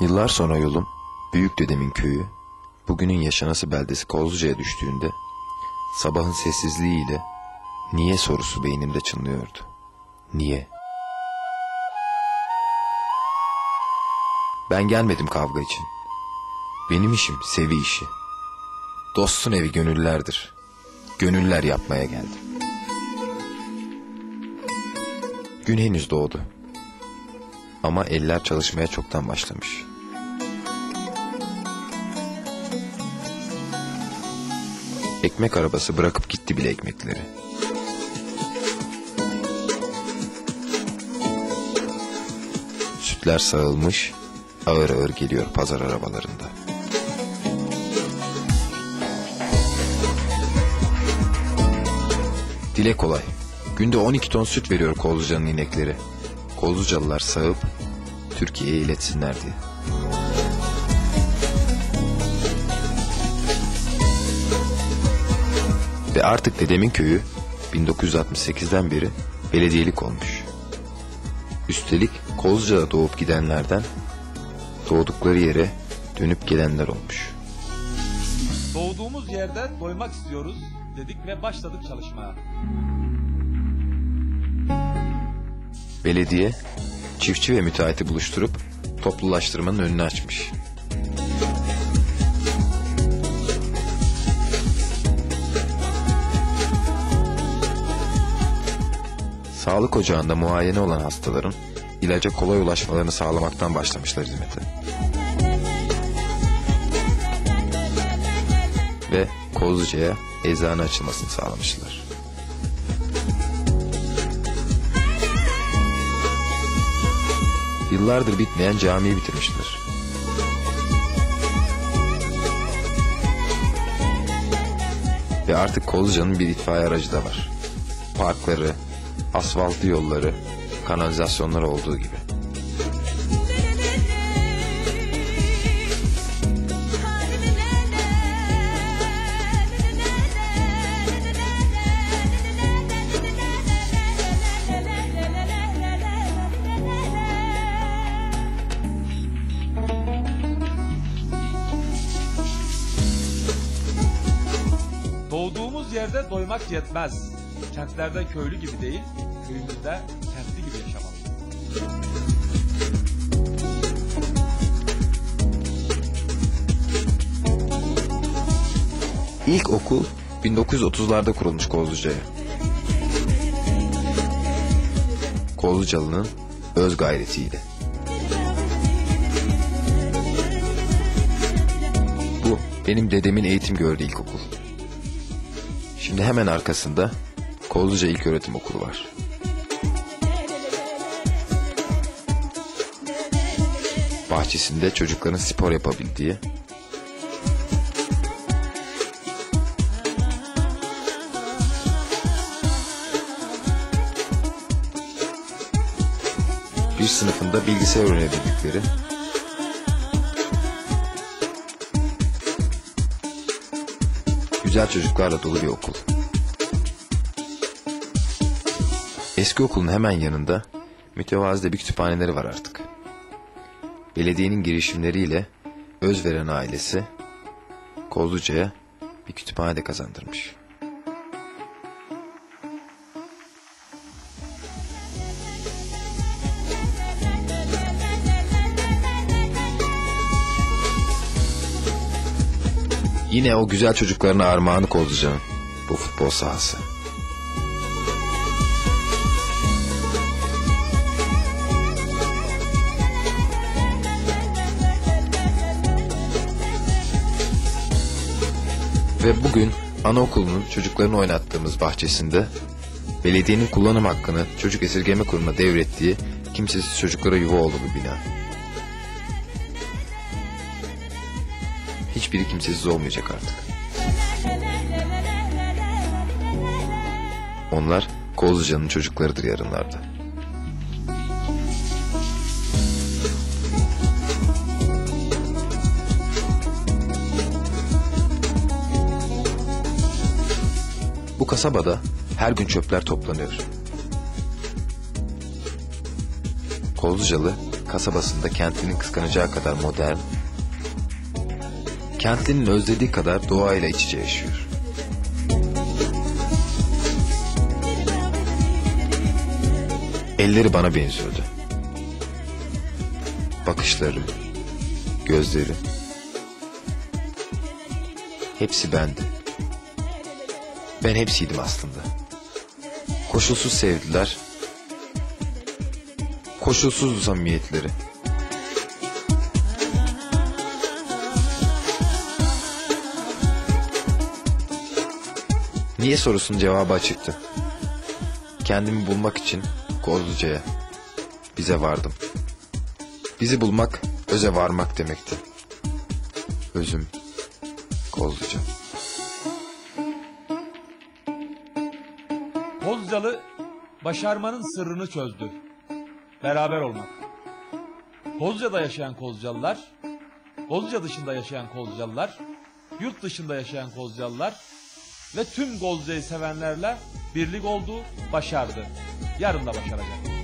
Yıllar sonra yolum büyük dedemin köyü, bugünün yaşanası beldesi Kozluca'ya düştüğünde sabahın sessizliğiyle niye sorusu beynimde çınlıyordu. Niye? Ben gelmedim kavga için. Benim işim sevi işi. Dostun evi gönüllerdir. Gönüller yapmaya geldim. Gün henüz doğdu. Ama eller çalışmaya çoktan başlamış. Ekmek arabası bırakıp gitti bile ekmekleri. Sütler sağılmış, ağır ağır geliyor pazar arabalarında. Dile kolay. Günde 12 ton süt veriyor Kozluca'nın inekleri. Kozlucalılar sağıp Türkiye'ye iletsinler diye. Ve artık dedemin köyü 1968'den beri belediyelik olmuş. Üstelik Kozluca'da doğup gidenlerden doğdukları yere dönüp gelenler olmuş. Doğduğumuz yerden doymak istiyoruz dedik ve başladık çalışmaya. Belediye çiftçi ve müteahhiti buluşturup toplulaştırmanın önünü açmış. Sağlık ocağında muayene olan hastaların ilaca kolay ulaşmalarını sağlamaktan başlamışlar hizmete. Ve Kozluca'ya eczane açılmasını sağlamışlar. Yıllardır bitmeyen camiyi bitirmişler. Ve artık Kozluca'nın bir itfaiye aracı da var. Parkları, asfaltlı yolları, kanalizasyonları olduğu gibi. Doğduğumuz yerde doymak yetmez. Kentlerde köylü gibi değil, köyümüzde kentli gibi yaşamalıyız. İlk okul 1930'larda kurulmuş Kozluca'ya. Kozlucalı'nın öz gayretiyle. Bu benim dedemin eğitim gördüğü ilkokul. Şimdi hemen arkasında Kozluca İlköğretim Okulu var. Bahçesinde çocukların spor yapabildiği, bir sınıfında bilgisayar öğrenebildikleri, güzel çocuklarla dolu bir okul. Eski okulun hemen yanında mütevazı bir kütüphaneleri var artık. Belediyenin girişimleriyle Özveren ailesi Kozluca'ya bir kütüphane de kazandırmış. Yine o güzel çocuklarına armağanı Kozluca'nın bu futbol sahası. Ve bugün anaokulunun çocuklarını oynattığımız bahçesinde belediyenin kullanım hakkını çocuk esirgeme kurumuna devrettiği kimsesiz çocuklara yuva oldu bu bina. Hiçbiri kimsesiz olmayacak artık. Onlar Kozluca'nın çocuklarıdır yarınlarda. Kasabada her gün çöpler toplanıyor. Kozlucalı kasabasında kentlinin kıskanacağı kadar modern, kentlinin özlediği kadar doğayla iç içe yaşıyor. Elleri bana benziyordu. Bakışları, gözleri. Hepsi bendi. Ben hepsiydim aslında. Koşulsuz sevdiler. Koşulsuzdu samimiyetleri. Niye sorusunun cevabı açıktı. Kendimi bulmak için Kozluca'ya, bize vardım. Bizi bulmak, öze varmak demekti. Özüm, Kozluca. Kozcalı başarmanın sırrını çözdü. Beraber olmak. Kozca'da yaşayan Kozcalılar, Kozca dışında yaşayan Kozcalılar, yurt dışında yaşayan Kozcalılar ve tüm Kozca'yı sevenlerle birlik oldu, başardı. Yarın da başaracak.